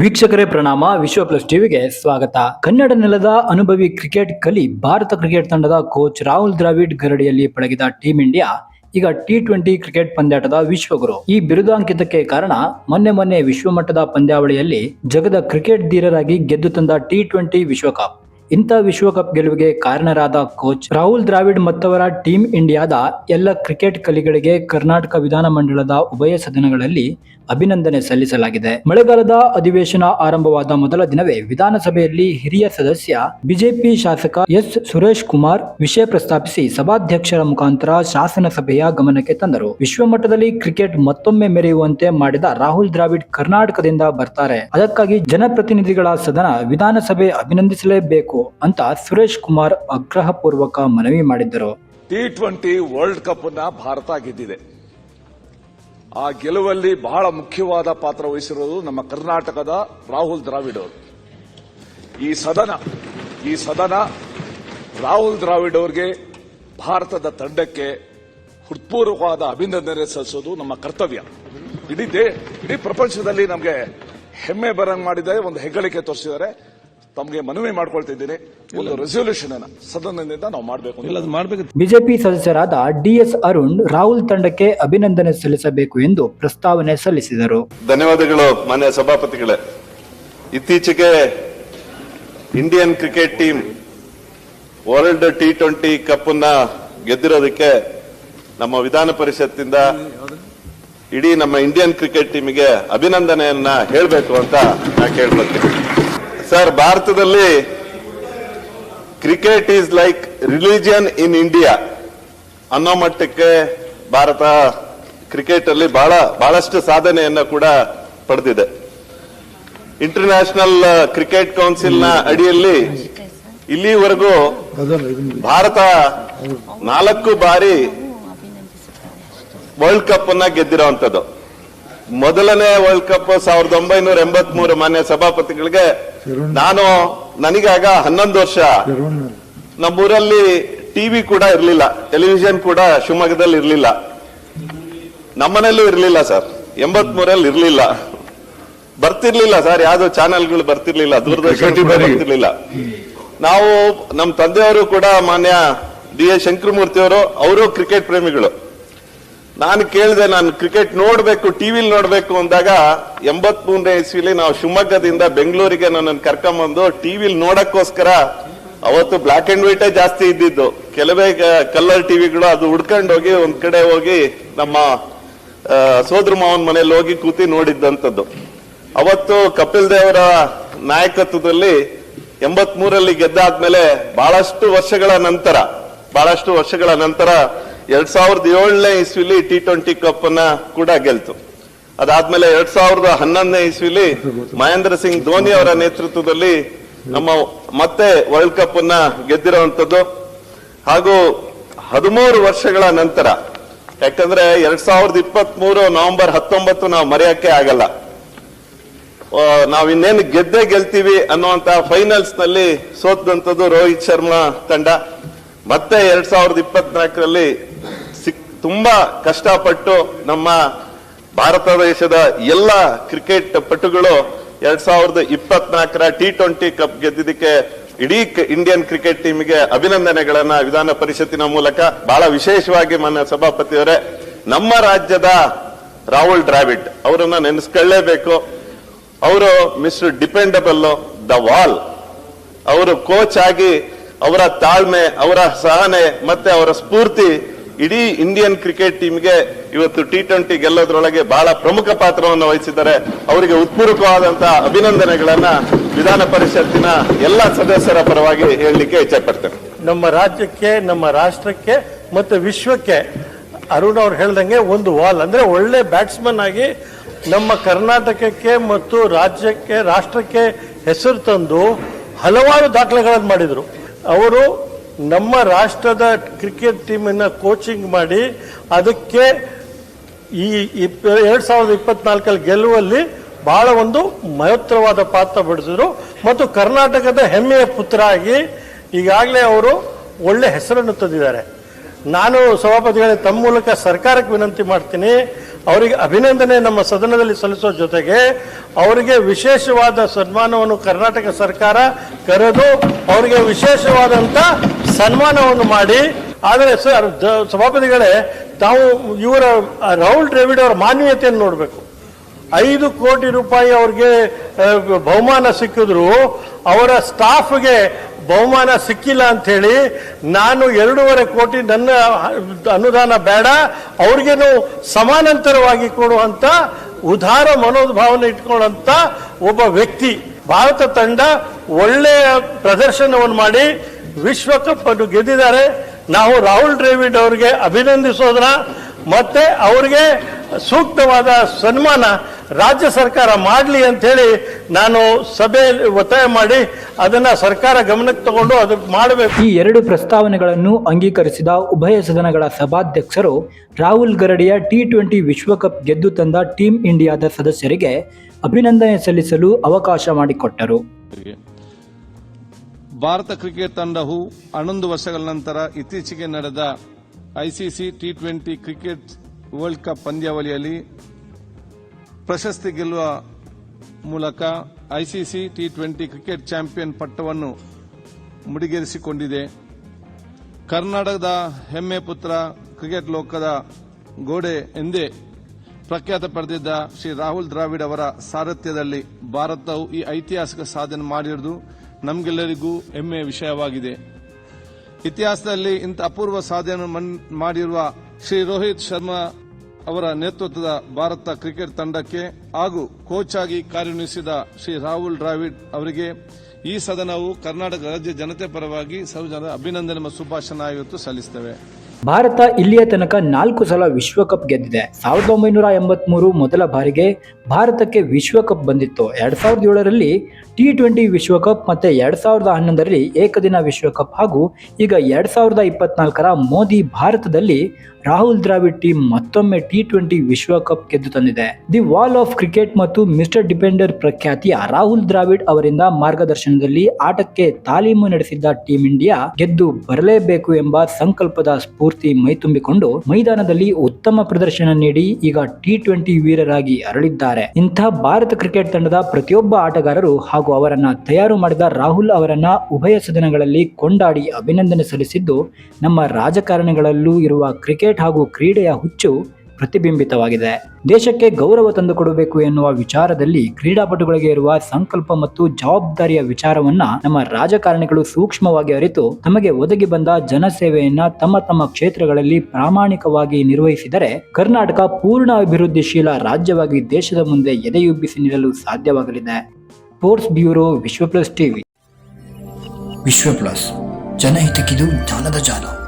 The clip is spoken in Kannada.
ವೀಕ್ಷಕರೇ ಪ್ರಣಾಮ, ವಿಶ್ವ ಪ್ಲಸ್ ಟಿವಿಗೆ ಸ್ವಾಗತ. ಕನ್ನಡ ನೆಲದ ಅನುಭವಿ ಕ್ರಿಕೆಟ್ ಕಲಿ, ಭಾರತ ಕ್ರಿಕೆಟ್ ತಂಡದ ಕೋಚ್ ರಾಹುಲ್ ದ್ರಾವಿಡ್ ಗರಡಿಯಲ್ಲಿ ಪಳಗಿದ ಟೀಂ ಇಂಡಿಯಾ, ಈಗ ಟಿ ಟ್ವೆಂಟಿ ಕ್ರಿಕೆಟ್ ಪಂದ್ಯಾಟದ ವಿಶ್ವಗುರು. ಈ ಬಿರುದಾಂಕಿತಕ್ಕೆ ಕಾರಣ, ಮೊನ್ನೆ ಮೊನ್ನೆ ವಿಶ್ವಮಟ್ಟದ ಪಂದ್ಯಾವಳಿಯಲ್ಲಿ ಜಗದ ಕ್ರಿಕೆಟ್ ಧೀರರಾಗಿ ಗೆದ್ದು ತಂದ ಟಿ ಟ್ವೆಂಟಿ ವಿಶ್ವಕಪ್. ಇಂಥ ವಿಶ್ವಕಪ್ ಗೆಲುವಿಗೆ ಕಾರಣರಾದ ಕೋಚ್ ರಾಹುಲ್ ದ್ರಾವಿಡ್ ಮತ್ತವರ ಟೀಂ ಇಂಡಿಯಾದ ಎಲ್ಲ ಕ್ರಿಕೆಟ್ ಕಲಿಗಳಿಗೆ ಕರ್ನಾಟಕ ವಿಧಾನಮಂಡಲದ ಉಭಯ ಸದನಗಳಲ್ಲಿ ಅಭಿನಂದನೆ ಸಲ್ಲಿಸಲಾಗಿದೆ. ಮಳೆಗಾಲದ ಅಧಿವೇಶನ ಆರಂಭವಾದ ಮೊದಲ ದಿನವೇ ವಿಧಾನಸಭೆಯಲ್ಲಿ ಹಿರಿಯ ಸದಸ್ಯ ಬಿಜೆಪಿ ಶಾಸಕ ಎಸ್ ಸುರೇಶ್ ಕುಮಾರ್ ವಿಷಯ ಪ್ರಸ್ತಾಪಿಸಿ ಸಭಾಧ್ಯಕ್ಷರ ಮುಖಾಂತರ ಶಾಸನ ಸಭೆಯ ಗಮನಕ್ಕೆ ತಂದರು. ವಿಶ್ವಮಟ್ಟದಲ್ಲಿ ಕ್ರಿಕೆಟ್ ಮತ್ತೊಮ್ಮೆ ಮೆರೆಯುವಂತೆ ಮಾಡಿದ ರಾಹುಲ್ ದ್ರಾವಿಡ್ ಕರ್ನಾಟಕದಿಂದ ಬರ್ತಾರೆ. ಅದಕ್ಕಾಗಿ ಜನಪ್ರತಿನಿಧಿಗಳ ಸದನ ವಿಧಾನಸಭೆ ಅಭಿನಂದಿಸಲೇಬೇಕು. ಅಂತ ಸುರೇಶ್ ಕುಮಾರ್ ಆಗ್ರಹಪೂರ್ವಕ ಮನವಿ ಮಾಡಿದ್ದರು. ಟಿ ಟ್ವೆಂಟಿ ವರ್ಲ್ಡ್ ಕಪ್ನ ಭಾರತ ಗೆದ್ದಿದೆ. ಆ ಗೆಲುವಲ್ಲಿ ಬಹಳ ಮುಖ್ಯವಾದ ಪಾತ್ರ ವಹಿಸಿರೋದು ನಮ್ಮ ಕರ್ನಾಟಕದ ರಾಹುಲ್ ದ್ರಾವಿಡ್ ಅವರು. ಈ ಸದನ ಈ ಸದನ ರಾಹುಲ್ ದ್ರಾವಿಡ್ ಅವರಿಗೆ ಭಾರತದ ತಂಡಕ್ಕೆ ಹೃತ್ಪೂರ್ವಕವಾದ ಅಭಿನಂದನೆ ಸಲ್ಲಿಸೋದು ನಮ್ಮ ಕರ್ತವ್ಯ. ಇಡೀ ಇಡೀ ಪ್ರಪಂಚದಲ್ಲಿ ನಮಗೆ ಹೆಮ್ಮೆ ಬರಂಗ್ ಮಾಡಿದ್ದಾರೆ, ಒಂದು ಹೆಗ್ಗಳಿಕೆ ತೋರಿಸಿದ್ದಾರೆ. ತಮಗೆ ಮನವಿ ಮಾಡ್ಕೊಳ್ತಿದ್ದೀನಿ ಒಂದು ರೆಸೊಲ್ಯೂಷನ್ ಅನ್ನ ಸದನದಿಂದ ನಾವು ಮಾಡಬೇಕು ಬಿಜೆಪಿ ಸದಸ್ಯರಾದ ಡಿಎಸ್ ಅರುಣ್ ರಾಹುಲ್ ತಂಡಕ್ಕೆ ಅಭಿನಂದನೆ ಸಲ್ಲಿಸಬೇಕು ಎಂದು ಪ್ರಸ್ತಾವನೆ ಸಲ್ಲಿಸಿದರು. ಧನ್ಯವಾದಗಳು ಮಾನ್ಯ ಸಭಾಪತಿಗಳೇ. ಇತ್ತೀಚೆಗೆ Indian cricket team world T twenty cup ಅನ್ನ ಗೆದ್ದಿರೋದಕ್ಕೆ ನಮ್ಮ ವಿಧಾನ ಪರಿಷತ್ತಿಂದ ಇಡೀ ನಮ್ಮ ಇಂಡಿಯನ್ ಕ್ರಿಕೆಟ್ ಟೀಮಿಗೆ ಅಭಿನಂದನೆಯನ್ನ ಹೇಳಬೇಕು ಅಂತ ನಾ ಕೇಳ್ಬರ್ತೀನಿ ಸರ್ ಭಾರತದಲ್ಲಿ cricket is like religion in India ಅನ್ನೋ ಮಟ್ಟಕ್ಕೆ ಭಾರತ ಕ್ರಿಕೆಟ್ ಅಲ್ಲಿ ಬಹಳ, ಬಹಳಷ್ಟು ಸಾಧನೆಯನ್ನ ಕೂಡ ಪಡೆದಿದೆ. ಇಂಟರ್ನ್ಯಾಷನಲ್ ಕ್ರಿಕೆಟ್ ಕೌನ್ಸಿಲ್ನ ಅಡಿಯಲ್ಲಿ ಇಲ್ಲಿವರೆಗೂ ಭಾರತ ನಾಲ್ಕು ಬಾರಿ ವರ್ಲ್ಡ್ ಕಪ್ ಅನ್ನ ಗೆದ್ದಿರುವಂತದ್ದು ಮೊದಲನೇ ವರ್ಲ್ಡ್ ಕಪ್ ಸಾವಿರದ ಒಂಬೈನೂರ ಎಂಬತ್ ಮೂರು ಮಾನ್ಯ ಸಭಾಪತಿಗಳಿಗೆ ನಾನು ನನಗಾಗ ಹನ್ನೊಂದು ವರ್ಷ. ನಮ್ಮೂರಲ್ಲಿ ಟಿವಿ ಕೂಡ ಇರಲಿಲ್ಲ ಟೆಲಿವಿಷನ್ ಕೂಡ ಶಿವಮೊಗ್ಗದಲ್ಲಿ ಇರಲಿಲ್ಲ. ನಮ್ಮನೇಲೂ ಇರಲಿಲ್ಲ ಸರ್ ಎಂಬತ್ ಮೂರಲ್ಲಿ ಇರಲಿಲ್ಲ. ಬರ್ತಿರ್ಲಿಲ್ಲ ಸರ್ ಯಾವ್ದು ಚಾನೆಲ್ಗಳು ಬರ್ತಿರ್ಲಿಲ್ಲ ದೂರದರ್ಶನ ಬರ್ತಿರ್ಲಿಲ್ಲ. ನಾವು ನಮ್ಮ ತಂದೆಯವರು ಕೂಡ ಮಾನ್ಯ ಡಿ ಎ ಶಂಕರಮೂರ್ತಿ ಅವರು ಅವರು ಕ್ರಿಕೆಟ್ ಪ್ರೇಮಿಗಳು. ನಾನು ಕೇಳಿದೆ, ನಾನು ಕ್ರಿಕೆಟ್ ನೋಡಬೇಕು ಟಿವಿಲಿ ನೋಡಬೇಕು ಅಂದಾಗ ಎಂಬತ್ ಮೂರನೇ ಇಸ್ವಿಲಿ ನಾವು ಶಿವಮೊಗ್ಗದಿಂದ ಬೆಂಗಳೂರಿಗೆ ನನ್ನನ್ನು ಕರ್ಕೊಂಬಂದು ಟಿವಿಲಿ ನೋಡಕ್ಕೋಸ್ಕರ ಅವತ್ತು ಬ್ಲಾಕ್ ಅಂಡ್ ವೈಟೇ ಜಾಸ್ತಿ ಇದ್ದಿದ್ದು. ಕೆಲವೇ ಕಲರ್ ಟಿವಿಗಳು ಅದು ಹುಡ್ಕೊಂಡು ಹೋಗಿ ಒಂದ್ ಕಡೆ ಹೋಗಿ ನಮ್ಮ ಸೋದ್ರ ಮಾವನ್ ಮನೇಲಿ ಹೋಗಿ ಕೂತಿ ನೋಡಿದ್ದಂಥದ್ದು. ಅವತ್ತು ಕಪಿಲ್ ದೇವರ ನಾಯಕತ್ವದಲ್ಲಿ ಎಂಬತ್ ಮೂರಲ್ಲಿ ಗೆದ್ದಾದ್ಮೇಲೆ ಬಹಳಷ್ಟು ವರ್ಷಗಳ ನಂತರ, ಬಹಳಷ್ಟು ವರ್ಷಗಳ ನಂತರ ಎರಡ್ ಸಾವಿರದ ಏಳನೇ ಇಸ್ವಿಲಿ ಟಿ ಟ್ವೆಂಟಿ ಕಪ್ ಅನ್ನ ಕೂಡ ಗೆಲ್ತು. ಅದಾದ್ಮೇಲೆ ಎರಡ್ ಸಾವಿರದ ಹನ್ನೊಂದನೇ ಇಸ್ವಿಲಿ ಮಹೇಂದ್ರ ಸಿಂಗ್ ಧೋನಿ ಅವರ ನೇತೃತ್ವದಲ್ಲಿ ನಮ್ಮ ಮತ್ತೆ ವರ್ಲ್ಡ್ ಕಪ್ ಅನ್ನ ಗೆದ್ದಿರುವಂತದ್ದು ಹಾಗೂ ಹದಿಮೂರು ವರ್ಷಗಳ ನಂತರ, ಯಾಕಂದ್ರೆ ಎರಡ್ ಸಾವಿರದ ಇಪ್ಪತ್ತ್ ಮೂರು ನವೆಂಬರ್ ಹತ್ತೊಂಬತ್ತು ನಾವು ಮರೆಯಕ್ಕೆ ಆಗಲ್ಲ. ನಾವು ಇನ್ನೇನು ಗೆದ್ದೇ ಗೆಲ್ತೀವಿ ಅನ್ನುವಂತ ಫೈನಲ್ಸ್ನಲ್ಲಿ ಸೋತಂತದ್ದು ರೋಹಿತ್ ಶರ್ಮಾ ತಂಡ. ಮತ್ತೆ ಎರಡ್ ಸಾವಿರದ ಇಪ್ಪತ್ನಾಲ್ಕರಲ್ಲಿ ತುಂಬಾ ಕಷ್ಟಪಟ್ಟು ನಮ್ಮ ಭಾರತ ದೇಶದ ಎಲ್ಲ ಕ್ರಿಕೆಟ್ ಪಟುಗಳು ಎರಡ್ ಸಾವಿರದ ಇಪ್ಪತ್ನಾಲ್ಕರ ಟಿ ಟ್ವೆಂಟಿ ಕಪ್ ಗೆದ್ದಿದ್ದಕ್ಕೆ ಇಡೀ ಇಂಡಿಯನ್ ಕ್ರಿಕೆಟ್ ಟೀಮ್ಗೆ ಅಭಿನಂದನೆಗಳನ್ನ ವಿಧಾನ ಪರಿಷತ್ತಿನ ಮೂಲಕ ಬಹಳ ವಿಶೇಷವಾಗಿ ಮಾನ್ಯ ಸಭಾಪತಿಯವರೇ. ನಮ್ಮ ರಾಜ್ಯದ ರಾಹುಲ್ ಡ್ರಾವಿಡ್ ಅವರನ್ನ ನೆನೆಸ್ಕೊಳ್ಳೇಬೇಕು. ಅವರು ಮಿಸ್ಟರ್ ಡಿಪೆಂಡಬಲ್, ದ ವಾಲ್. ಅವರು ಕೋಚ್ ಆಗಿ ಅವರ ತಾಳ್ಮೆ, ಅವರ ಸಹನೆ ಮತ್ತೆ ಅವರ ಸ್ಫೂರ್ತಿ ಇಡೀ ಇಂಡಿಯನ್ ಕ್ರಿಕೆಟ್ ಟೀಮ್ಗೆ ಇವತ್ತು ಟಿ ಟ್ವೆಂಟಿ ಗೆಲ್ಲೋದ್ರೊಳಗೆ ಬಹಳ ಪ್ರಮುಖ ಪಾತ್ರವನ್ನು ವಹಿಸಿದ್ದಾರೆ. ಅವರಿಗೆ ಉತ್ಪೂರ್ವಕವಾದಂತಹ ಅಭಿನಂದನೆಗಳನ್ನ ವಿಧಾನ ಪರಿಷತ್ತಿನ ಎಲ್ಲ ಸದಸ್ಯರ ಪರವಾಗಿ ಹೇಳಲಿಕ್ಕೆ ಇಚ್ಛೆ ಪಡ್ತೇನೆ ನಮ್ಮ ರಾಜ್ಯಕ್ಕೆ, ನಮ್ಮ ರಾಷ್ಟ್ರಕ್ಕೆ ಮತ್ತು ವಿಶ್ವಕ್ಕೆ ಅರುಣ್ ಅವ್ರು ಹೇಳ್ದಂಗೆ ಒಂದು ವಾಲ್. ಅಂದ್ರೆ ಒಳ್ಳೆ ಬ್ಯಾಟ್ಸ್ಮನ್ ಆಗಿ ನಮ್ಮ ಕರ್ನಾಟಕಕ್ಕೆ ಮತ್ತು ರಾಜ್ಯಕ್ಕೆ, ರಾಷ್ಟ್ರಕ್ಕೆ ಹೆಸರು ತಂದು ಹಲವಾರು ದಾಖಲೆಗಳನ್ನು ಮಾಡಿದರು. ಅವರು ನಮ್ಮ ರಾಷ್ಟ್ರದ ಕ್ರಿಕೆಟ್ ಟೀಮನ್ನ ಕೋಚಿಂಗ್ ಮಾಡಿ ಅದಕ್ಕೆ ಈ ಎರಡು ಸಾವಿರದ ಇಪ್ಪತ್ನಾಲ್ಕಲ್ಲಿ ಗೆಲ್ಲುವಲ್ಲಿ ಬಹಳ ಒಂದು ಮಹತ್ತರವಾದ ಪಾತ್ರ ಬಡಿಸಿದ್ರು. ಮತ್ತು ಕರ್ನಾಟಕದ ಹೆಮ್ಮೆಯ ಪುತ್ರ ಆಗಿ ಈಗಾಗಲೇ ಅವರು ಒಳ್ಳೆ ಹೆಸರನ್ನು ತಂದಿದ್ದಾರೆ. ನಾನು ಸಭಾಪತಿಗಳೇ, ತಮ್ಮ ಮೂಲಕ ಸರ್ಕಾರಕ್ಕೆ ವಿನಂತಿ ಮಾಡ್ತೀನಿ. ಅವರಿಗೆ ಅಭಿನಂದನೆ ನಮ್ಮ ಸದನದಲ್ಲಿ ಸಲ್ಲಿಸೋ ಜೊತೆಗೆ ಅವರಿಗೆ ವಿಶೇಷವಾದ ಸನ್ಮಾನವನ್ನು ಕರ್ನಾಟಕ ಸರ್ಕಾರ ಕರೆದು ಅವರಿಗೆ ವಿಶೇಷವಾದಂತ ಸನ್ಮಾನವನ್ನು ಮಾಡಿ. ಆದರೆ ಸರ್ ಸಭಾಪತಿಗಳೇ, ತಾವು ಇವರ ರಾಹುಲ್ ದ್ರಾವಿಡ್ ಅವರ ಮಾನ್ಯತೆಯನ್ನು ನೋಡಬೇಕು. ಐದು ಕೋಟಿ ರೂಪಾಯಿ ಅವ್ರಿಗೆ ಬಹುಮಾನ ಸಿಕ್ಕಿದ್ರು, ಅವರ ಸ್ಟಾಫ್ಗೆ ಬಹುಮಾನ ಸಿಕ್ಕಿಲ್ಲ ಅಂತ ಹೇಳಿ ನಾನು ಎರಡೂವರೆ ಕೋಟಿ ನನ್ನ ಅನುದಾನ ಬೇಡ, ಅವ್ರಿಗೇನು ಸಮಾನಾಂತರವಾಗಿ ಕೊಡುವಂತ ಉದಾರ ಮನೋಭಾವನೆ ಇಟ್ಕೊಳ್ಳುವಂತ ಒಬ್ಬ ವ್ಯಕ್ತಿ. ಭಾರತ ತಂಡ ಒಳ್ಳೆಯ ಪ್ರದರ್ಶನವನ್ನು ಮಾಡಿ ವಿಶ್ವಕಪ್ ಅನ್ನು ಗೆದ್ದಿದ್ದಾರೆ. ನಾವು ರಾಹುಲ್ ದ್ರಾವಿಡ್ ಅವರಿಗೆ ಅಭಿನಂದಿಸೋದ್ರ ಮತ್ತೆ ಅವರಿಗೆ ಸೂಕ್ತವಾದ ಸನ್ಮಾನ ರಾಜ್ಯ ಸರ್ಕಾರ ಮಾಡಲಿ ಅಂತ ಹೇಳಿ ನಾನು ಸಭೆಯಲ್ಲಿ ಒತ್ತಾಯ ಮಾಡಿ ಅದನ್ನ ಸರ್ಕಾರ ಗಮನಕ್ಕೆ ತಗೊಂಡು ಅದಕ್ಕೆ ಮಾಡಬೇಕು. ಈ ಎರಡು ಪ್ರಸ್ತಾವನೆಗಳನ್ನು ಅಂಗೀಕರಿಸಿದ ಉಭಯ ಸದನಗಳ ಸಭಾಧ್ಯಕ್ಷರು ರಾಹುಲ್ ಗರಡಿಯ ಟಿ ಟ್ವೆಂಟಿ ವಿಶ್ವಕಪ್ ಗೆದ್ದು ತಂದ ಟೀಂ ಇಂಡಿಯಾದ ಸದಸ್ಯರಿಗೆ ಅಭಿನಂದನೆ ಸಲ್ಲಿಸಲು ಅವಕಾಶ ಮಾಡಿಕೊಟ್ಟರು. ಭಾರತ ಕ್ರಿಕೆಟ್ ತಂಡವು ಹನ್ನೊಂದು ವರ್ಷಗಳ ನಂತರ ಇತ್ತೀಚೆಗೆ ನಡೆದ ICC T twenty cricket world cup ಪಂದ್ಯಾವಳಿಯಲ್ಲಿ ಪ್ರಶಸ್ತಿ ಗೆಲ್ಲುವ ಮೂಲಕ ICC T twenty cricket champion ಪಟ್ಟವನ್ನು ಮುಡಿಗೇರಿಸಿಕೊಂಡಿದೆ. ಕರ್ನಾಟಕದ ಹೆಮ್ಮೆ ಪುತ್ರ ಕ್ರಿಕೆಟ್ ಲೋಕದ ಗೋಡೆ ಎಂದೇ ಪ್ರಖ್ಯಾತ ಪಡೆದಿದ್ದ ಶ್ರೀ ರಾಹುಲ್ ದ್ರಾವಿಡ್ ಅವರ ಸಾರಥ್ಯದಲ್ಲಿ ಭಾರತವು ಈ ಐತಿಹಾಸಿಕ ಸಾಧನೆ ಮಾಡಿರುವುದು ನಮಗೆಲ್ಲರಿಗೂ ಹೆಮ್ಮೆಯ ವಿಷಯವಾಗಿದೆ. ಇತಿಹಾಸದಲ್ಲಿ ಇಂಥ ಅಪೂರ್ವ ಸಾಧನೆ ಮಾಡಿರುವ ಶ್ರೀ ರೋಹಿತ್ ಶರ್ಮಾ ಅವರ ನೇತೃತ್ವದ ಭಾರತ ಕ್ರಿಕೆಟ್ ತಂಡಕ್ಕೆ ಹಾಗೂ ಕೋಚ್ ಆಗಿ ಕಾರ್ಯನಿರ್ವಹಿಸಿದ ಶ್ರೀ ರಾಹುಲ್ ದ್ರಾವಿಡ್ ಅವರಿಗೆ ಈ ಸದನವು ಕರ್ನಾಟಕ ರಾಜ್ಯ ಜನತೆ ಪರವಾಗಿ ಸರ್ವಜನ ಅಭಿನಂದನೆ ಮತ್ತು ಶುಭಾಶಯ ಇವತ್ತು ಸಲ್ಲಿಸುತ್ತೇವೆ ಭಾರತ ಇಲ್ಲಿಯ ತನಕ ನಾಲ್ಕು ಸಲ ವಿಶ್ವಕಪ್ ಗೆದ್ದಿದೆ. ಸಾವಿರದ ಒಂಬೈನೂರ ಎಂಬತ್ಮೂರು ಮೊದಲ ಬಾರಿಗೆ ಭಾರತಕ್ಕೆ ವಿಶ್ವಕಪ್ ಬಂದಿತ್ತು. ಎರಡ್ ಸಾವಿರದ ಏಳರಲ್ಲಿ ಟಿ ಟ್ವೆಂಟಿ ವಿಶ್ವಕಪ್ ಮತ್ತೆ ಎರಡ್ ಸಾವಿರದ ಹನ್ನೊಂದರಲ್ಲಿ ಏಕದಿನ ವಿಶ್ವಕಪ್ ಹಾಗೂ ಈಗ ಎರಡ್ ಸಾವಿರದ ಇಪ್ಪತ್ನಾಲ್ಕರ ಮೋದಿ ಭಾರತದಲ್ಲಿ ರಾಹುಲ್ ದ್ರಾವಿಡ್ ಟೀಮ್ ಮತ್ತೊಮ್ಮೆ ಟಿ ಟ್ವೆಂಟಿ ವಿಶ್ವಕಪ್ ಗೆದ್ದು ತಂದಿದೆ. ದಿ ವಾಲ್ ಆಫ್ ಕ್ರಿಕೆಟ್ ಮತ್ತು ಮಿಸ್ಟರ್ ಡಿಪೆಂಡರ್ ಪ್ರಖ್ಯಾತಿಯ ರಾಹುಲ್ ದ್ರಾವಿಡ್ ಅವರಿಂದ ಮಾರ್ಗದರ್ಶನದಲ್ಲಿ ಆಟಕ್ಕೆ ತಾಲೀಮು ನಡೆಸಿದ್ದ ಟೀಂ ಇಂಡಿಯಾ ಗೆದ್ದು ಬರಲೇಬೇಕು ಎಂಬ ಸಂಕಲ್ಪದ ಸ್ಫೂರ್ತಿ ಮೈತುಂಬಿಕೊಂಡು ಮೈದಾನದಲ್ಲಿ ಉತ್ತಮ ಪ್ರದರ್ಶನ ನೀಡಿ ಈಗ ಟಿ ಟ್ವೆಂಟಿ ವೀರರಾಗಿ ಅರಳಿದ್ದಾರೆ. ಇಂಥ ಭಾರತ ಕ್ರಿಕೆಟ್ ತಂಡದ ಪ್ರತಿಯೊಬ್ಬ ಆಟಗಾರರು ಹಾಗೂ ಅವರನ್ನ ತಯಾರು ಮಾಡಿದ ರಾಹುಲ್ ಅವರನ್ನ ಉಭಯ ಸದನಗಳಲ್ಲಿ ಕೊಂಡಾಡಿ ಅಭಿನಂದನೆ ಸಲ್ಲಿಸಿದ್ದು ನಮ್ಮ ರಾಜಕಾರಣಿಗಳಲ್ಲೂ ಇರುವ ಕ್ರಿಕೆಟ್ ಹಾಗೂ ಕ್ರೀಡೆಯ ಹುಚ್ಚು ಪ್ರತಿಬಿಂಬಿತವಾಗಿದೆ. ದೇಶಕ್ಕೆ ಗೌರವ ತಂದುಕೊಡಬೇಕು ಎನ್ನುವ ವಿಚಾರದಲ್ಲಿ ಕ್ರೀಡಾಪಟುಗಳಿಗೆ ಇರುವ ಸಂಕಲ್ಪ ಮತ್ತು ಜವಾಬ್ದಾರಿಯ ವಿಚಾರವನ್ನ ನಮ್ಮ ರಾಜಕಾರಣಿಗಳು ಸೂಕ್ಷ್ಮವಾಗಿ ಅರಿತು ತಮಗೆ ಒದಗಿ ಬಂದ ಜನಸೇವೆಯನ್ನ ತಮ್ಮ ತಮ್ಮ ಕ್ಷೇತ್ರಗಳಲ್ಲಿ ಪ್ರಾಮಾಣಿಕವಾಗಿ ನಿರ್ವಹಿಸಿದರೆ ಕರ್ನಾಟಕ ಪೂರ್ಣ ಅಭಿವೃದ್ಧಿಶೀಲ ರಾಜ್ಯವಾಗಿ ದೇಶದ ಮುಂದೆ ಎದೆಯುಬ್ಬಿಸಿ ನಿಲ್ಲಲು ಸಾಧ್ಯವಾಗಲಿದೆ. Sports bureau Vishwa plus TV. Vishwa plus ಜನಹಿತಕ್ಕಿದು ಜಾಲದ ಜಾಲ.